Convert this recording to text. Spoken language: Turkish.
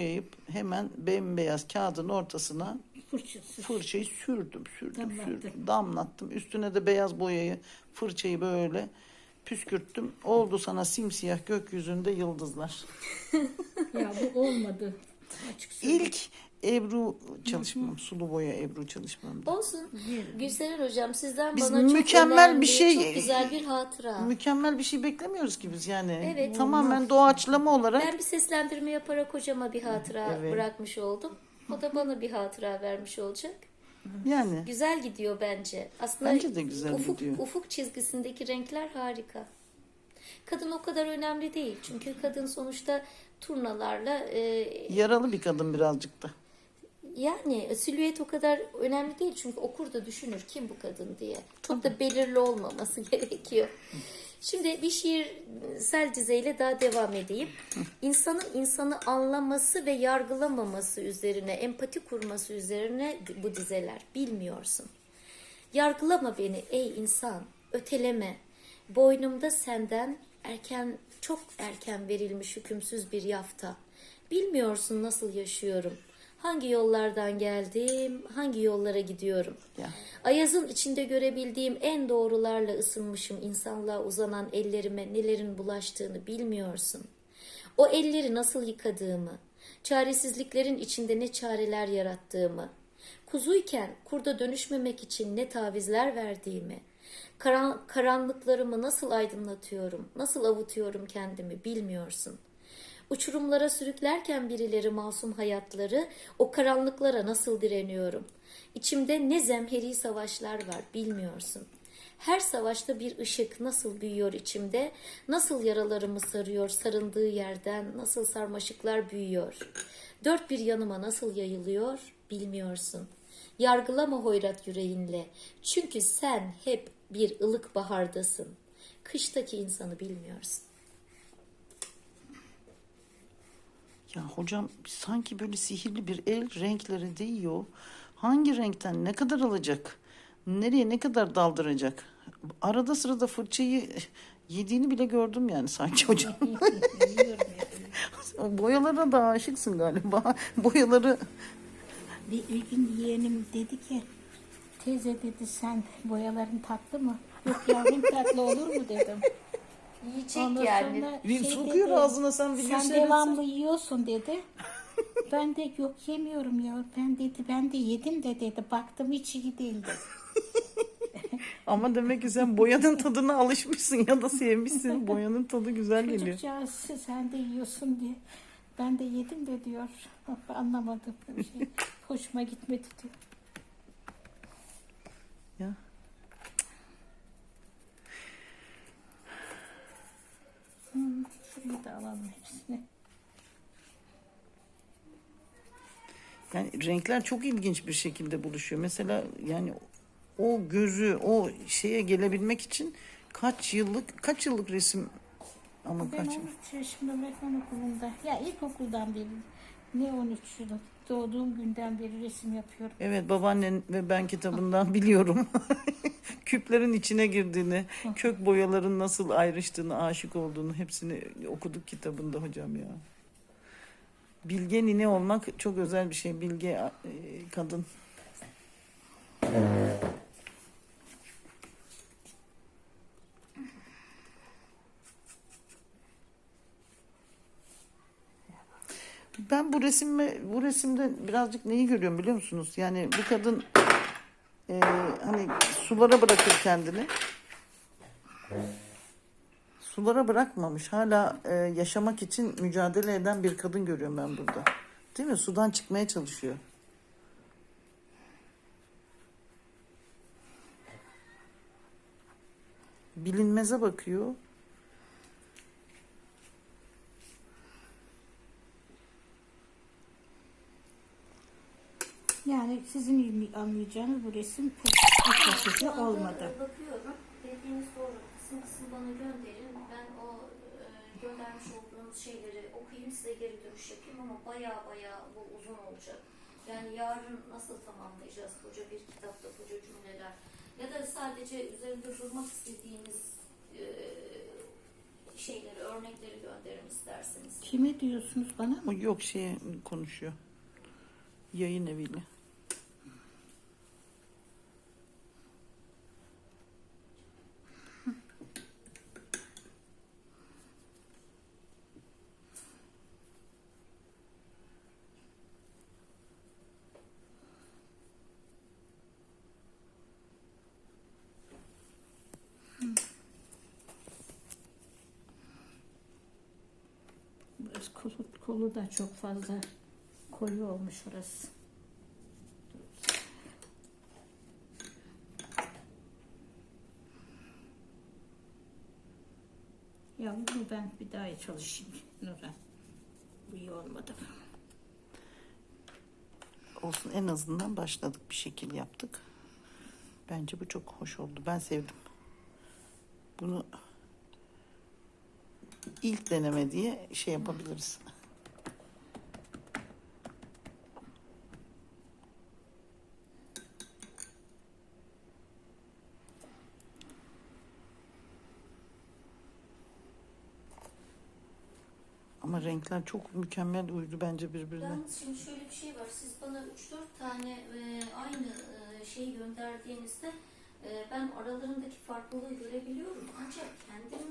boyayıp hemen bembeyaz kağıdın ortasına Fırçası. fırçayı sürdüm, sürdüm, Damlattın. sürdüm. Damlattım. Üstüne de beyaz boyayı, fırçayı böyle püskürttüm. Oldu sana simsiyah gökyüzünde yıldızlar. ya bu olmadı. Açık söyleyeyim. İlk Ebru çalışmam, sulu boya Ebru çalışmamdı. Olsun. Gülseren hocam sizden Biz bana çok mükemmel önemli, bir şey- çok güzel bir hatıra. Mükemmel bir şey beklemiyoruz ki biz yani. Evet. Tamamen doğaçlama olarak. Ben bir seslendirme yaparak hocama bir hatıra Evet. bırakmış oldum. O da bana bir hatıra vermiş olacak. Yani Güzel gidiyor bence. Aslında Bence de güzel ufuk, gidiyor. Ufuk çizgisindeki renkler harika. Kadın o kadar önemli değil. Çünkü kadın sonuçta turnalarla e, yaralı bir kadın birazcık da. Yani silüet o kadar önemli değil. Çünkü okur da düşünür kim bu kadın diye. Çok da belirli olmaması gerekiyor. Şimdi bir şiirsel dizeyle daha devam edeyim. İnsanın insanı anlaması ve yargılamaması üzerine, empati kurması üzerine bu dizeler. Bilmiyorsun. Yargılama beni ey insan, öteleme. Boynumda senden erken, çok erken verilmiş hükümsüz bir yafta. Bilmiyorsun nasıl yaşıyorum. Hangi yollardan geldim, hangi yollara gidiyorum. Ya. Ayazın içinde görebildiğim en doğrularla ısınmışım insanlığa uzanan ellerime nelerin bulaştığını bilmiyorsun. O elleri nasıl yıkadığımı, çaresizliklerin içinde ne çareler yarattığımı, kuzuyken kurda dönüşmemek için ne tavizler verdiğimi, karan- karanlıklarımı nasıl aydınlatıyorum, nasıl avutuyorum kendimi bilmiyorsun. Uçurumlara sürüklerken birileri masum hayatları, o karanlıklara nasıl direniyorum. İçimde ne zemheri savaşlar var bilmiyorsun. Her savaşta bir ışık nasıl büyüyor içimde, nasıl yaralarımı sarıyor sarıldığı yerden, nasıl sarmaşıklar büyüyor. Dört bir yanıma nasıl yayılıyor bilmiyorsun. Yargılama hoyrat yüreğinle. Çünkü sen hep bir ılık bahardasın. Kıştaki insanı bilmiyorsun. Ya hocam sanki böyle sihirli bir el renklere değiyor. Hangi renkten ne kadar alacak? Nereye ne kadar daldıracak? Arada sırada fırçayı yediğini bile gördüm yani sanki hocam. Boyalara da aşıksın galiba. Boyaları Bir, bir gün yeğenim dedi ki teyze dedi sen boyaların tatlı mı? Yok yavrum tatlı olur mu dedim. Yiyecek Ondan yani. sonra bir şey sokuyor dedi, ağzına sen video Sen seyretsen. devamlı yiyorsun dedi. Ben de yok yemiyorum ya. Ben dedi ben de yedim de dedi. Baktım hiç iyi değildi. Ama demek ki sen boyanın tadına alışmışsın ya da sevmişsin. Boyanın tadı güzel geliyor. Çocukcağız sen de yiyorsun diye. Ben de yedim de diyor. Anlamadım. Bir şey. Hoşuma gitmedi diyor. Ya. Hmm, şurayı da alalım hepsini. Yani renkler çok ilginç bir şekilde buluşuyor. Mesela yani o gözü o şeye gelebilmek için kaç yıllık kaç yıllık resim ama Ben kaç 13 yaşında öğretmen okulunda. Ya ilkokuldan beri ne 13 yılı doğduğum günden beri resim yapıyorum. Evet babaannen ve ben kitabından biliyorum. Küplerin içine girdiğini, kök boyaların nasıl ayrıştığını, aşık olduğunu hepsini okuduk kitabında hocam ya. Bilge nine olmak çok özel bir şey. Bilge e, kadın. Ben bu resimde bu resimde birazcık neyi görüyorum biliyor musunuz? Yani bu kadın e, hani sulara bırakır kendini. Sulara bırakmamış. Hala e, yaşamak için mücadele eden bir kadın görüyorum ben burada. Değil mi? Sudan çıkmaya çalışıyor. Bilinmeze bakıyor. Yani sizin anlayacağınız bu resim pek açıkçası olmadı. Bakıyorum. Dediğiniz doğru. Kısım kısım bana gönderin. Ben o e, göndermiş olduğunuz şeyleri okuyayım size geri dönüş yapayım ama baya baya bu uzun olacak. Yani yarın nasıl tamamlayacağız koca bir kitapta koca cümleler ya da sadece üzerinde durmak istediğiniz e, şeyleri, örnekleri gönderin isterseniz. Kime diyorsunuz bana mı? Yok şey konuşuyor. Yayın eviyle. Kolu, kolu da çok fazla koyu olmuş orası. Ya bunu ben bir daha çalışayım Nurhan. Bu iyi olmadı. Olsun en azından başladık bir şekil yaptık. Bence bu çok hoş oldu. Ben sevdim. Bunu ilk deneme diye şey yapabiliriz. Ama renkler çok mükemmel uydu bence birbirine. Yalnız şimdi şöyle bir şey var. Siz bana 3-4 tane e, aynı e, şey gönderdiğinizde e, ben aralarındaki farklılığı görebiliyorum. Ancak kendim